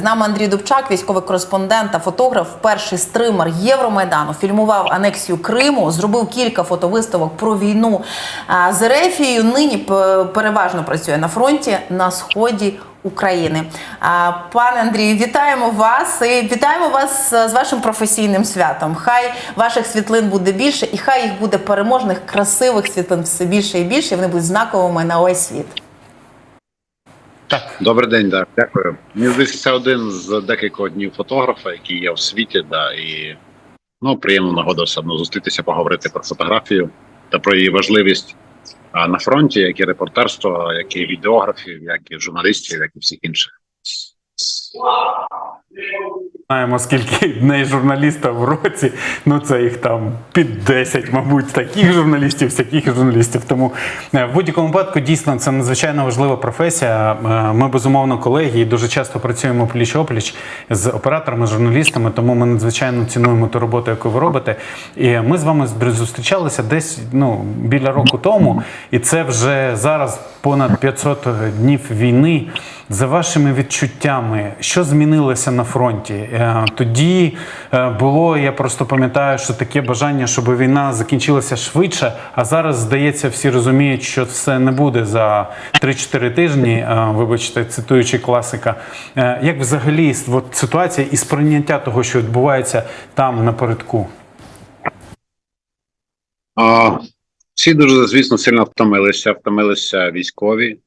З нами Андрій Дубчак, військовий кореспондент та фотограф, перший стример Євромайдану, фільмував анексію Криму, зробив кілька фотовиставок про війну з Ерефією. Нині п- переважно працює на фронті на сході України. Пане Андрію, вітаємо вас і вітаємо вас е, з вашим професійним святом. Хай ваших світлин буде більше, і хай їх буде переможних, красивих світлин все більше і більше. і Вони будуть знаковими на весь світ. Так, Добрий день, да, дякую. Мені здається, це один з декількох днів фотографа, які є в світі, да, і ну, приємно нагода все одно зустрітися, поговорити про фотографію та про її важливість а, на фронті, як і репортерство, як і відеографів, як і журналістів, як і всіх інших. Знаємо, скільки дней журналіста в році. Ну це їх там під 10, мабуть, таких журналістів, всяких журналістів. Тому е, в будь-якому випадку дійсно це надзвичайно важлива професія. Е, Ми безумовно колеги і дуже часто працюємо пліч опліч з операторами, журналістами. Тому ми надзвичайно цінуємо ту роботу, яку ви робите. І ми з вами зустрічалися десь ну біля року тому, і це вже зараз понад 500 днів війни. За вашими відчуттями, що змінилося на фронті? Е, Тоді е, було, я просто пам'ятаю, що таке бажання, щоб війна закінчилася швидше. А зараз, здається, всі розуміють, що все не буде за 3-4 тижні. е, Вибачте, цитуючи класика. Як взагалі от, ситуація і сприйняття того, що відбувається там напередку? А, всі дуже, звісно, сильно втомилися. Втомилися військові,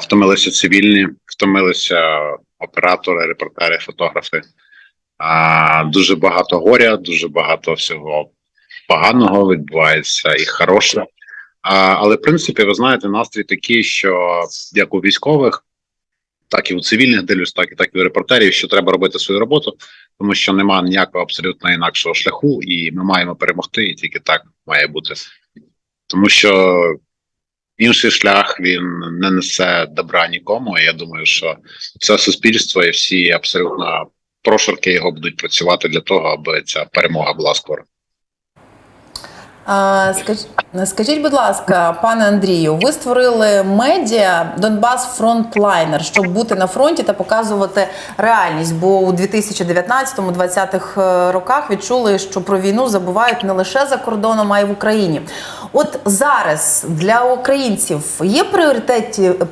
втомилися цивільні, втомилися оператори, репортери, фотографи. А, дуже багато горя, дуже багато всього поганого відбувається і хороше. А, але, в принципі, ви знаєте, настрій такий, що як у військових, так і у цивільних дивлюсь, так і так і у репортерів, що треба робити свою роботу, тому що немає ніякого абсолютно інакшого шляху, і ми маємо перемогти, і тільки так має бути. Тому що інший шлях він не несе добра нікому. Я думаю, що все суспільство і всі абсолютно прошарки його будуть працювати для того, аби ця перемога була скоро. Скажіть, будь ласка, пане Андрію, ви створили медіа Донбас Фронтлайнер, щоб бути на фронті та показувати реальність. Бо у 2019-2020 роках відчули, що про війну забувають не лише за кордоном, а й в Україні. От зараз для українців є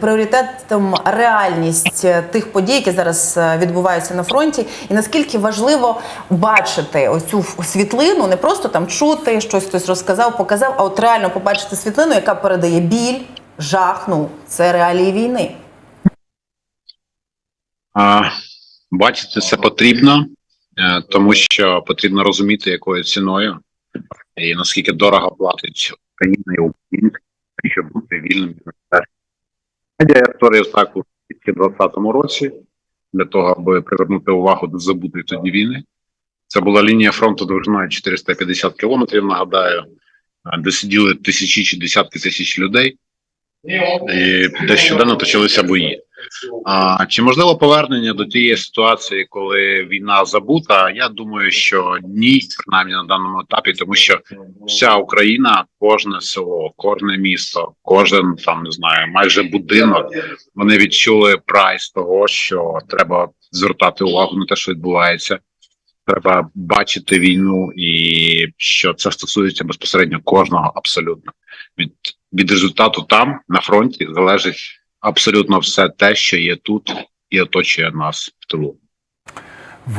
пріоритетом реальність тих подій, які зараз е, відбуваються на фронті, і наскільки важливо бачити ось цю світлину, не просто там чути, щось хтось розказав, показав, а от реально побачити світлину, яка передає біль, жах. Ну це реалії війни. А, бачити це потрібно, е, тому що потрібно розуміти, якою ціною і наскільки дорого платить Україна і Українці, щоб бути вільним. Медіа я створив так у 2020 році для того, аби привернути увагу до забутої тоді війни. Це була лінія фронту довжиною 450 кілометрів, нагадаю, де сиділи тисячі чи десятки тисяч людей, і де щоденно точилися бої. А чи можливо повернення до тієї ситуації, коли війна забута? Я думаю, що ні, принаймні на даному етапі, тому що вся Україна, кожне село, кожне місто, кожен там не знаю, майже будинок, вони відчули прайс того, що треба звертати увагу на те, що відбувається. Треба бачити війну, і що це стосується безпосередньо кожного абсолютно від, від результату там на фронті залежить абсолютно все те, що є тут і оточує нас в тилу.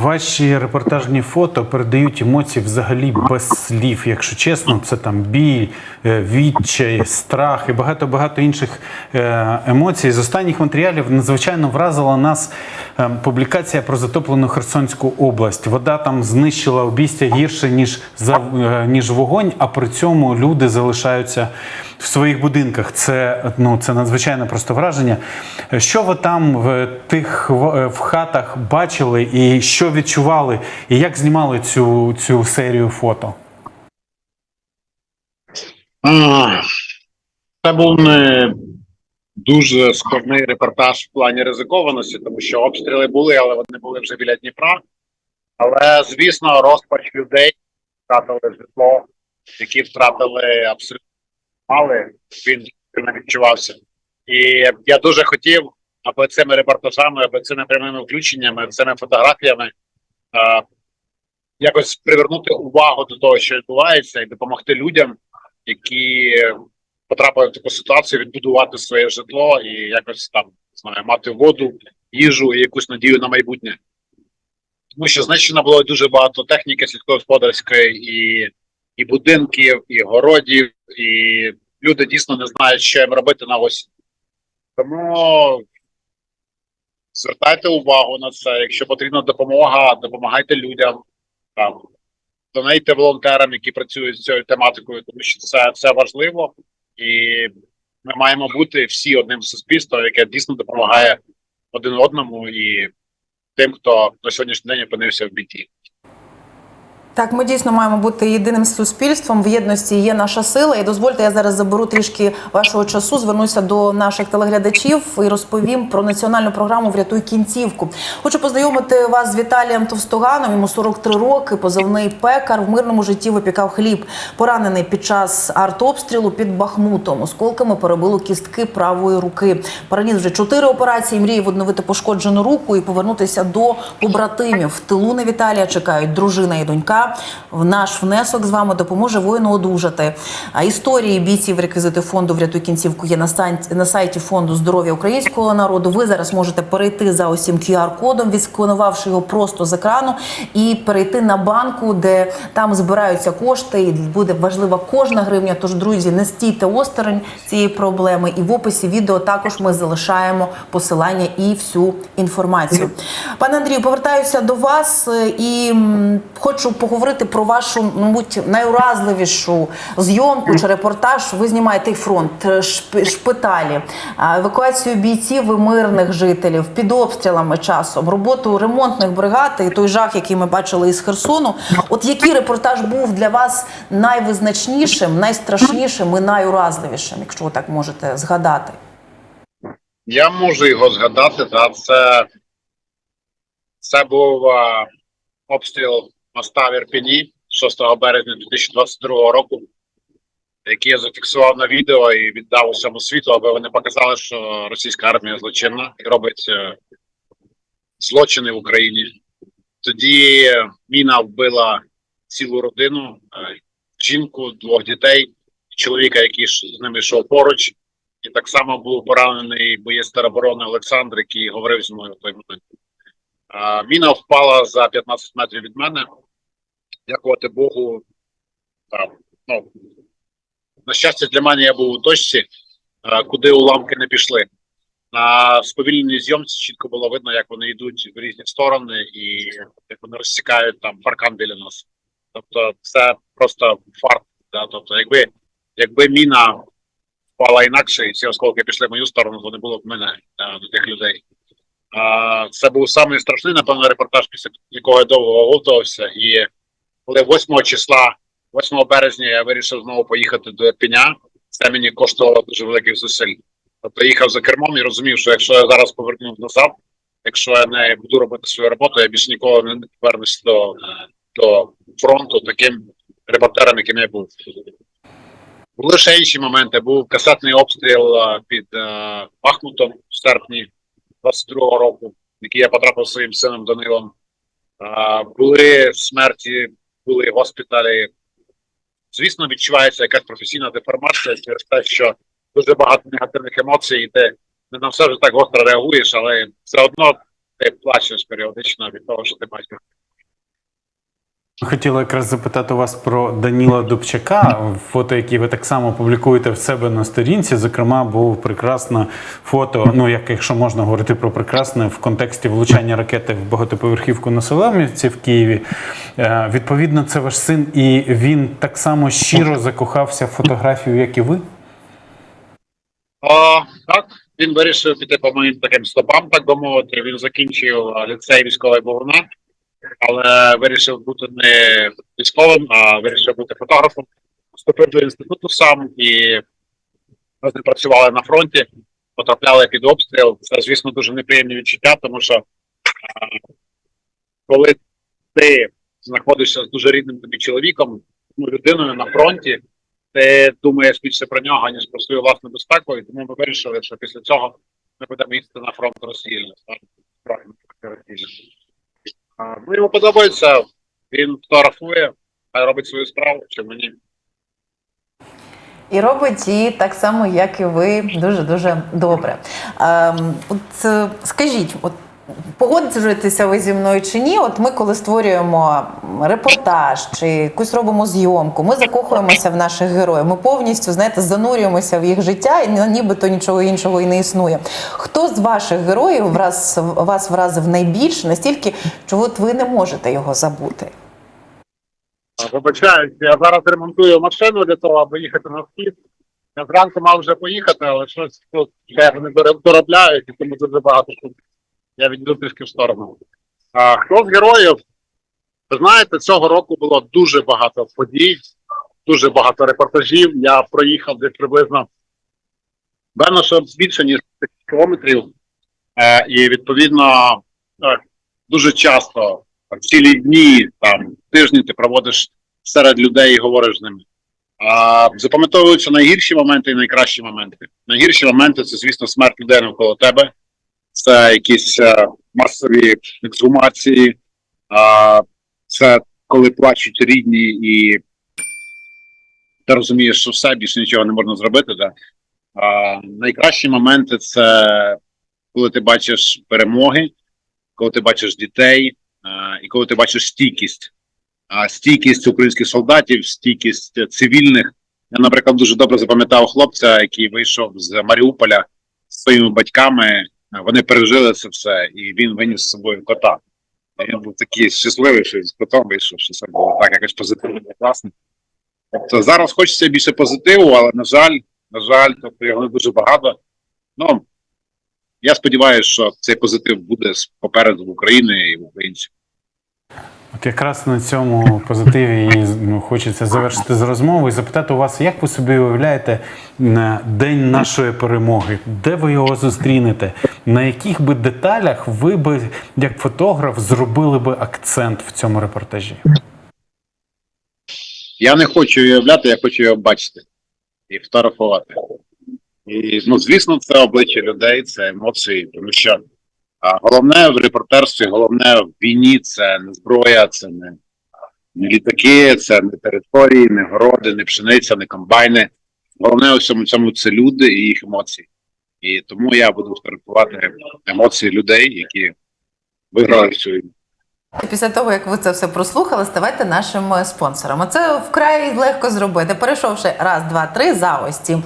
Ваші репортажні фото передають емоції взагалі без слів. Якщо чесно, це там біль, е, відчай, страх і багато багато інших е, емоцій. З останніх матеріалів надзвичайно вразила нас е, публікація про затоплену Херсонську область. Вода там знищила обійстя гірше ніж за ніж вогонь, а при цьому люди залишаються в своїх будинках. Це ну це надзвичайне просто враження. Що ви там в тих в хатах бачили, і що відчували, і як знімали цю, цю серію фото? Це був не дуже складний репортаж в плані ризикованості, тому що обстріли були, але вони були вже біля Дніпра. Але, звісно, розпач людей втратили житло, які втратили абсолютно мали, він сильно відчувався. І я дуже хотів аби цими репортажами, аби цими прямими включеннями, цими фотографіями е, якось привернути увагу до того, що відбувається, і допомогти людям, які потрапили в таку ситуацію, відбудувати своє житло і якось там знаю, мати воду, їжу і якусь надію на майбутнє. Тому що знищено було дуже багато техніки сільськогосподарської і, і будинків, і городів, і люди дійсно не знають, що їм робити на осінь. Тому звертайте увагу на це. Якщо потрібна допомога, допомагайте людям. Там, донайте волонтерам, які працюють з цією тематикою, тому що це, це важливо, і ми маємо бути всі одним суспільством, яке дійсно допомагає один одному і тим, хто на сьогоднішній день опинився в біді. Так, ми дійсно маємо бути єдиним суспільством. В єдності є наша сила. І дозвольте, я зараз заберу трішки вашого часу. Звернуся до наших телеглядачів і розповім про національну програму Врятуй кінцівку. Хочу познайомити вас з Віталієм Товстоганом. Йому 43 роки. Позивний пекар в мирному житті випікав хліб. Поранений під час артобстрілу під Бахмутом. Осколками перебило кістки правої руки. Переніс вже чотири операції. Мріє відновити пошкоджену руку і повернутися до побратимів. В тилу на Віталія чекають дружина і донька. В наш внесок з вами допоможе воїну одужати. А історії бійців реквізити фонду Врятуй кінцівку є на сайті фонду здоров'я українського народу. Ви зараз можете перейти за цим QR-кодом, відсканувавши його просто з екрану, і перейти на банку, де там збираються кошти, і буде важлива кожна гривня. Тож, друзі, не стійте осторонь цієї проблеми. І в описі відео також ми залишаємо посилання і всю інформацію. Пане Андрію, повертаюся до вас е, і хочу поговорити про вашу, мабуть, найуразливішу зйомку чи репортаж. Ви знімаєте фронт, е, шпиталі, евакуацію бійців і мирних жителів під обстрілами часом, роботу ремонтних бригад і той жах, який ми бачили із Херсону. От який репортаж був для вас найвизначнішим, найстрашнішим і найуразливішим, якщо ви так можете згадати? Я можу його згадати, та це, це був а, обстріл моста в Ірпіні 6 березня 2022 року, який я зафіксував на відео і віддав усьому світу, аби вони показали, що російська армія злочинна і робить е, злочини в Україні. Тоді міна вбила цілу родину, е, жінку, двох дітей, чоловіка, який з ними йшов поруч. І так само був поранений боєць тероборони Олександр, який говорив зі мною в той момент. Міна впала за 15 метрів від мене. Дякувати Богу. Там, ну, на щастя, для мене я був у точці, куди уламки не пішли. На сповільненій зйомці чітко було видно, як вони йдуть в різні сторони і як вони розсікають там паркан біля нас. Тобто, це просто фарт. Да? Тобто, якби, якби міна впала інакше, і ці осколки пішли в мою сторону, то не було б мене а, до тих людей. Це був самий страшний, напевно, репортаж, після якого я довго оговтувався. І коли 8 числа, 8 березня, я вирішив знову поїхати до Ірпеня, це мені коштувало дуже великих зусиль. Тобто їхав за кермом і розумів, що якщо я зараз повернув назад, якщо я не буду робити свою роботу, я більше ніколи не повернуся до, до фронту таким репортером, яким я був. Були ще інші моменти. Був касетний обстріл під Бахмутом в серпні 22-го року, який я потрапив своїм сином Данилом. Були смерті, були госпіталі. Звісно, відчувається якась професійна деформація через те, що дуже багато негативних емоцій, і ти не на все вже так гостро реагуєш, але все одно ти плачеш періодично від того, що ти бачиш. Хотіла якраз запитати у вас про Даніла Дубчака, фото, які ви так само публікуєте в себе на сторінці. Зокрема, був прекрасне фото. Ну як якщо можна говорити про прекрасне в контексті влучання ракети в багатоповерхівку на Соломівці в Києві. Е, відповідно, це ваш син, і він так само щиро закохався в фотографію, як і ви. О, так, він вирішив піти по моїм таким стопам, так би мовити. Він закінчив а, ліцей військовий Богуна, але вирішив бути не військовим, а вирішив бути фотографом. Вступив до інституту сам і ми працювали на фронті, потрапляли під обстріл. Це, звісно, дуже неприємні відчуття, тому що коли ти знаходишся з дуже рідним тобі чоловіком, ну, людиною на фронті, ти думаєш більше про нього, ніж про свою власну безпеку, і тому ми вирішили, що після цього не будемо їсти на фронт Росії. Ну, йому подобається, він фотографує, а робить свою справу, чи мені. І робить її так само, як і ви, дуже дуже добре. Ем, от е, скажіть, от погоджуєтеся ви зі мною чи ні? От ми, коли створюємо репортаж чи якусь робимо зйомку, ми закохуємося в наших героїв. Ми повністю знаєте, занурюємося в їх життя, і нібито нічого іншого і не існує. Хто з ваших героїв враз, вас вразив найбільше, настільки, що от ви не можете його забути? Вибачаюсь, я зараз ремонтую машину для того, аби їхати на схід. Я зранку мав вже поїхати, але щось тут доре- доробляють, і тому дуже багато тут. Я відійду трішки в сторону. А, хто з героїв? Ви знаєте, цього року було дуже багато подій, дуже багато репортажів. Я проїхав десь приблизно певно, що більше ніж 10 кілометрів. Е, і відповідно е, дуже часто цілі дні, там тижні ти проводиш серед людей і говориш з ними. А запам'ятовуються найгірші моменти і найкращі моменти. Найгірші моменти це, звісно, смерть людей навколо тебе, це якісь е, масові ексгумації, це коли плачуть рідні, і ти розумієш, що все більше нічого не можна зробити. Да? А, найкращі моменти це коли ти бачиш перемоги, коли ти бачиш дітей, а, і коли ти бачиш стійкість. А стійкість українських солдатів, стійкість цивільних. Я, наприклад, дуже добре запам'ятав хлопця, який вийшов з Маріуполя з своїми батьками. Вони пережили це все, і він виніс з собою кота. Він був такий щасливий, що з котом вийшов, що це було так якось позитивно класно. Тобто зараз хочеться більше позитиву, але на жаль, на жаль, тобто його дуже багато. Ну я сподіваюся, що цей позитив буде попереду в України і в українців. От якраз на цьому позитиві ну, хочеться завершити з розмови і запитати у вас, як ви собі уявляєте день нашої перемоги, де ви його зустрінете? На яких би деталях ви би, як фотограф, зробили би акцент в цьому репортажі? Я не хочу уявляти, я хочу його бачити і фотографувати. І ну, звісно, це обличчя людей, це емоції, тому що головне в репортерстві, головне в війні це не зброя, це не, не літаки, це не території, не городи, не пшениця, не комбайни. Головне у всьому цьому це люди і їх емоції. І тому я буду фотографувати емоції людей, які виграли цю війну. Після того, як ви це все прослухали, ставайте нашим е, спонсором. Це вкрай легко зробити. Перейшовши раз, два, три за ось цим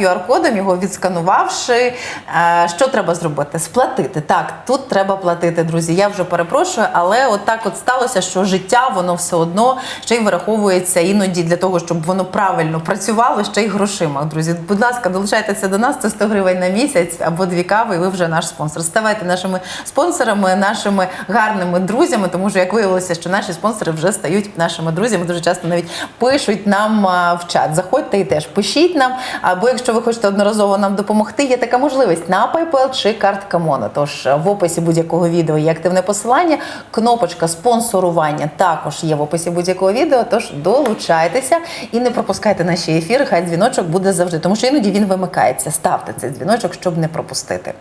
QR-кодом, його відсканувавши. Е, Що треба зробити? Сплатити. Так, тут треба платити, друзі. Я вже перепрошую, але от так от сталося, що життя воно все одно ще й вираховується іноді для того, щоб воно правильно працювало, ще й грошима. Друзі, будь ласка, долучайтеся до нас. Це 100 гривень на місяць або дві кави, і ви вже наш спонсор. Ставайте нашими спонсорами, нашими гарними друзями, тому що як виявилося, що наші спонсори вже стають нашими друзями. Дуже часто навіть пишуть нам в чат. Заходьте і теж пишіть нам. Або якщо ви хочете одноразово нам допомогти, є така можливість на PayPal чи картка Моно. Тож в описі будь-якого відео є активне посилання. Кнопочка спонсорування також є в описі будь-якого відео. Тож долучайтеся і не пропускайте наші ефіри. Хай дзвіночок буде завжди, тому що іноді він вимикається. Ставте цей дзвіночок, щоб не пропустити.